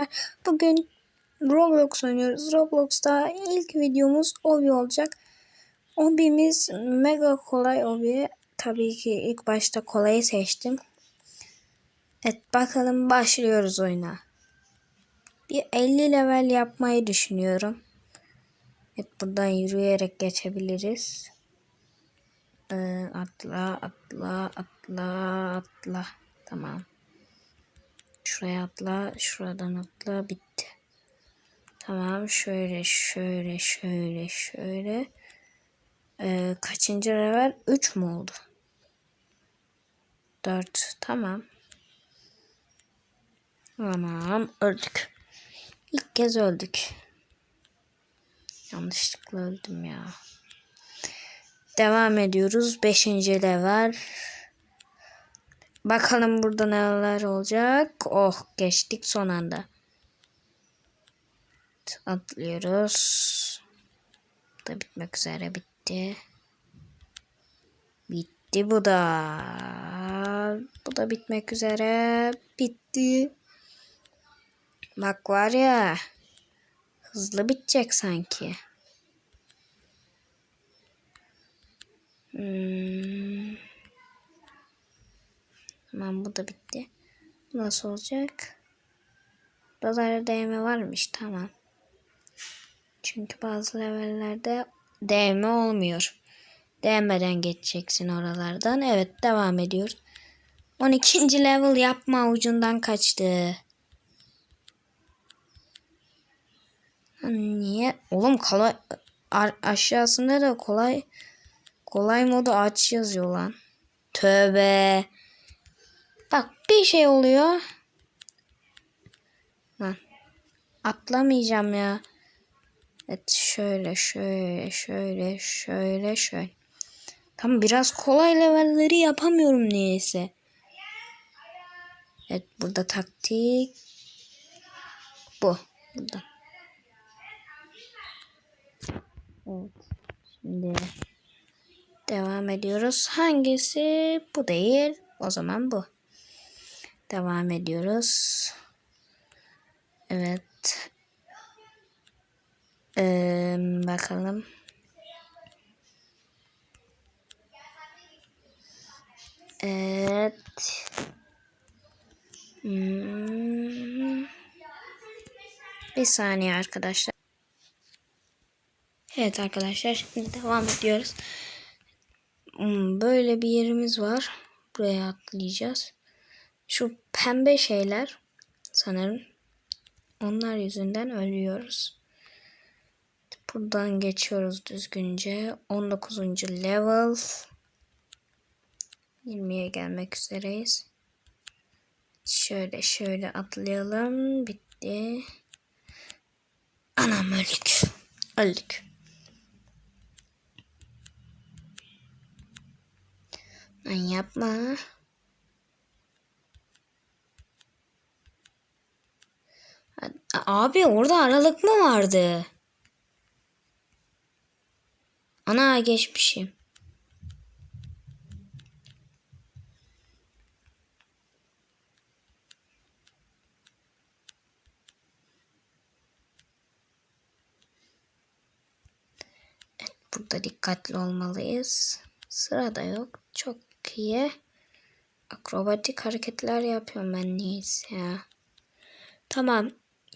Bugün Roblox oynuyoruz. Roblox'ta ilk videomuz Obi olacak. Obi'miz mega kolay Obi. Tabii ki ilk başta kolayı seçtim. Evet bakalım başlıyoruz oyuna. Bir 50 level yapmayı düşünüyorum. Evet buradan yürüyerek geçebiliriz. Ee, atla atla atla atla. Tamam. Şuraya atla. Şuradan atla. Bitti. Tamam. Şöyle şöyle şöyle şöyle. Ee, kaçıncı level? 3 mü oldu? 4. Tamam. Tamam. Öldük. İlk kez öldük. Yanlışlıkla öldüm ya. Devam ediyoruz. Beşinci level. Bakalım burada neler olacak. Oh geçtik son anda. Atlıyoruz. Da bitmek üzere bitti. Bitti bu da. Bu da bitmek üzere. Bitti. Bak var ya. Hızlı bitecek sanki. Hmm. Tamam bu da bitti. Nasıl olacak? Buralarda değme varmış tamam. Çünkü bazı levellerde değme olmuyor. Değmeden geçeceksin oralardan. Evet devam ediyoruz. 12. level yapma ucundan kaçtı. Niye? Oğlum kolay aşağısında da kolay kolay modu aç yazıyor lan. Tövbe. Bak bir şey oluyor. Lan. Atlamayacağım ya. Evet şöyle şöyle şöyle şöyle şöyle. Tam biraz kolay levelleri yapamıyorum niyeyse. Evet burada taktik. Bu. Burada. Evet. Şimdi devam ediyoruz. Hangisi? Bu değil. O zaman bu. Devam ediyoruz. Evet. Ee, bakalım. Evet. Hmm. Bir saniye arkadaşlar. Evet arkadaşlar şimdi devam ediyoruz. Hmm, böyle bir yerimiz var. Buraya atlayacağız. Şu pembe şeyler sanırım onlar yüzünden ölüyoruz. Buradan geçiyoruz düzgünce. 19. level. 20'ye gelmek üzereyiz. Şöyle şöyle atlayalım. Bitti. Anam öldük. Öldük. Lan yapma. Abi orada aralık mı vardı? Ana geçmişim. Evet, burada dikkatli olmalıyız. Sırada yok. Çok iyi. Akrobatik hareketler yapıyorum ben neyse ya. Tamam.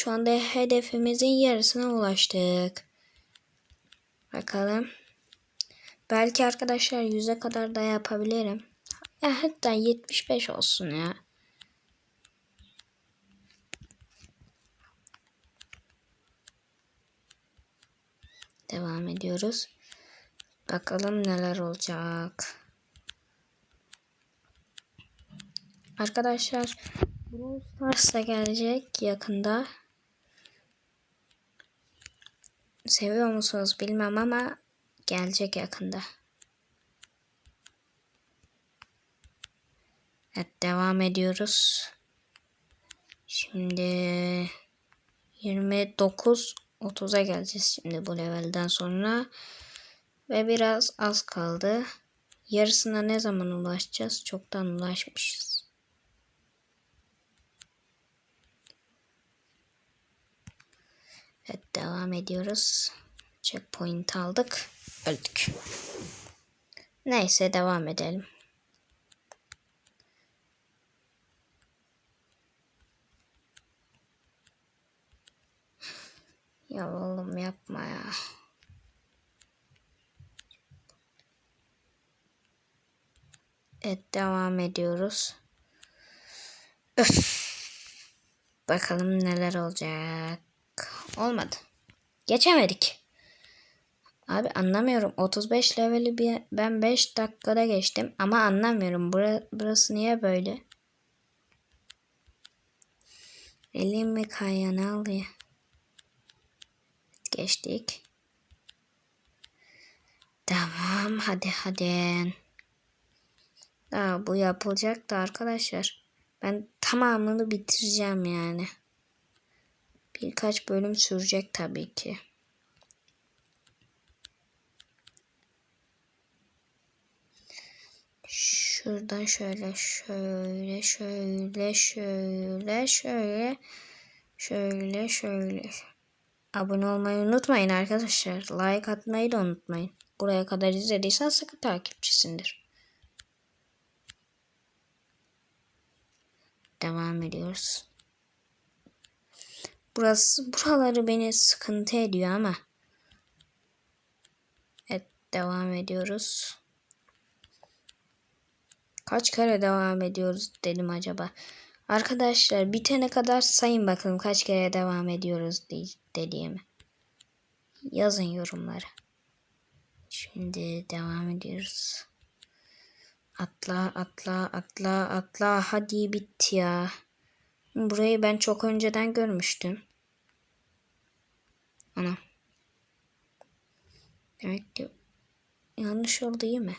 Şu anda hedefimizin yarısına ulaştık. Bakalım. Belki arkadaşlar 100'e kadar da yapabilirim. Ya hatta 75 olsun ya. Devam ediyoruz. Bakalım neler olacak. Arkadaşlar Brawl Stars da gelecek yakında. Seviyor musunuz bilmem ama gelecek yakında. Evet devam ediyoruz. Şimdi 29 30'a geleceğiz şimdi bu levelden sonra. Ve biraz az kaldı. Yarısına ne zaman ulaşacağız? Çoktan ulaşmışız. Evet devam ediyoruz. Checkpoint aldık. Öldük. Neyse devam edelim. Ya oğlum yapma ya. Evet devam ediyoruz. Öf. Bakalım neler olacak. Olmadı. Geçemedik. Abi anlamıyorum. 35 leveli bir, ben 5 dakikada geçtim ama anlamıyorum. Bura, burası niye böyle? Elimi kayana alıyor. Geçtik. Tamam hadi hadi. Daha bu yapılacak da arkadaşlar. Ben tamamını bitireceğim yani. Birkaç bölüm sürecek tabii ki. Şuradan şöyle şöyle şöyle şöyle şöyle şöyle şöyle. Abone olmayı unutmayın arkadaşlar. Like atmayı da unutmayın. Buraya kadar izlediysen sıkı takipçisindir. Devam ediyoruz. Burası buraları beni sıkıntı ediyor ama. Evet devam ediyoruz. Kaç kere devam ediyoruz dedim acaba. Arkadaşlar bitene kadar sayın bakalım kaç kere devam ediyoruz dediğimi. Yazın yorumlara. Şimdi devam ediyoruz. Atla atla atla atla hadi bitti ya. Burayı ben çok önceden görmüştüm. Ana. Demek ki yanlış oldu değil mi?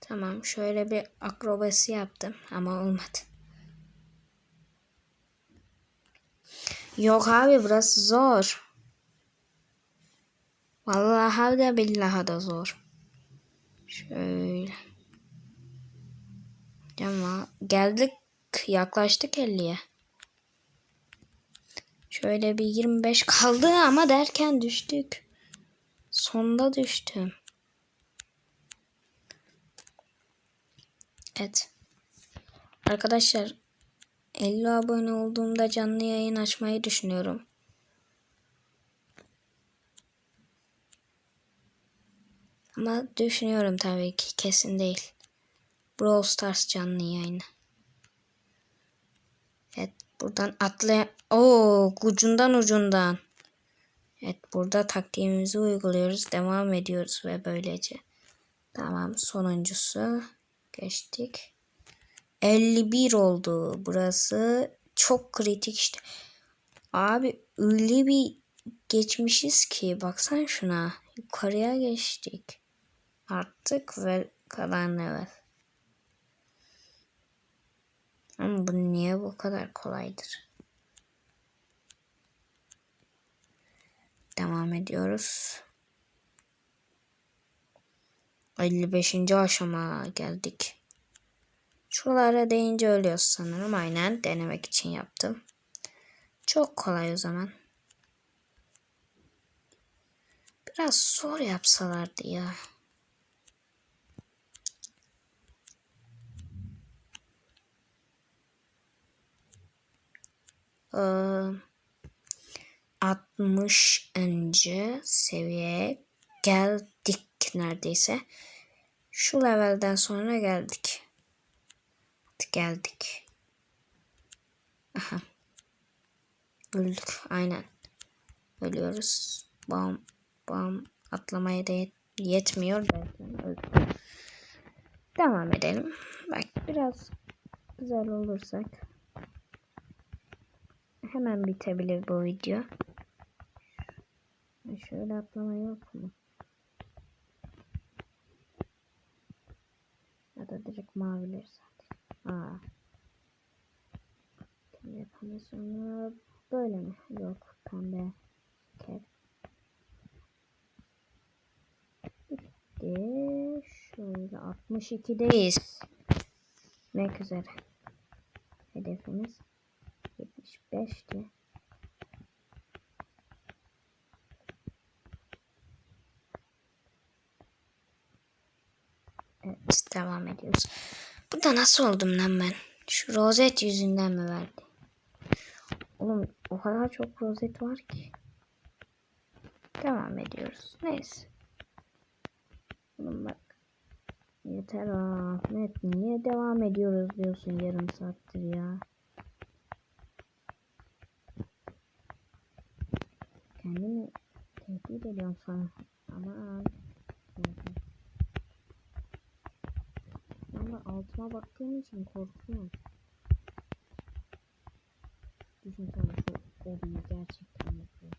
Tamam şöyle bir akrobasi yaptım ama olmadı. Yok abi burası zor. Vallahi de billahi da zor. Şöyle. Ama geldik yaklaştık 50'ye. Şöyle bir 25 kaldı ama derken düştük. Sonda düştüm. Evet. Arkadaşlar 50 abone olduğumda canlı yayın açmayı düşünüyorum. Ama düşünüyorum tabii ki kesin değil. Brawl Stars canlı yayını. Evet buradan atlay... Oo ucundan ucundan. Evet burada taktiğimizi uyguluyoruz. Devam ediyoruz ve böylece. Tamam sonuncusu. Geçtik. 51 oldu. Burası çok kritik işte. Abi öyle bir geçmişiz ki baksan şuna. Yukarıya geçtik. Artık ve kalan level. Ama bu niye bu kadar kolaydır? Devam ediyoruz. 55. aşama geldik. Şuralara deyince ölüyoruz sanırım. Aynen denemek için yaptım. Çok kolay o zaman. Biraz zor yapsalardı ya. 60 önce seviyeye geldik neredeyse. Şu levelden sonra geldik. Geldik. Aha. Öldük. Aynen. Ölüyoruz. Bam bam atlamaya da yet yetmiyor. Öldük. Devam edelim. Bak biraz güzel olursak hemen bitebilir bu video. Şöyle atlama yok mu? Ya da direkt mavileri zaten. Aa. Pembe sonra böyle mi? Yok pembe. Kel. Bitti. Şöyle 62'deyiz. Ne üzere. Hedefimiz 5'ti. Evet devam ediyoruz. Burada nasıl oldum lan ben? Şu rozet yüzünden mi verdi? Oğlum o kadar çok rozet var ki. Devam ediyoruz. Neyse. Oğlum bak. Yeter Ahmet niye devam ediyoruz diyorsun yarım saattir ya. Kendimi tehdit ediyorum sana. Aman. Ben de altıma baktığım için korkuyorum. Düşünsene şu obiyi gerçekten yapıyorum.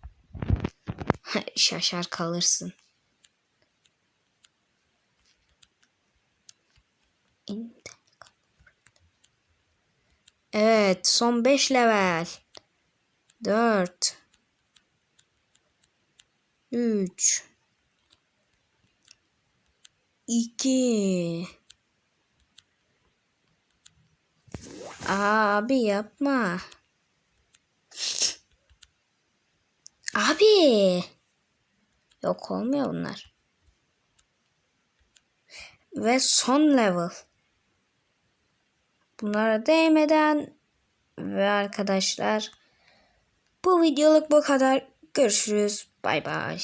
Şaşar kalırsın. Evet, son 5 level. 4 3 2 Abi yapma. Abi. Yok olmuyor bunlar. Ve son level. Bunlara değmeden ve arkadaşlar bu videoluk bu kadar. Görüşürüz. Bay bay.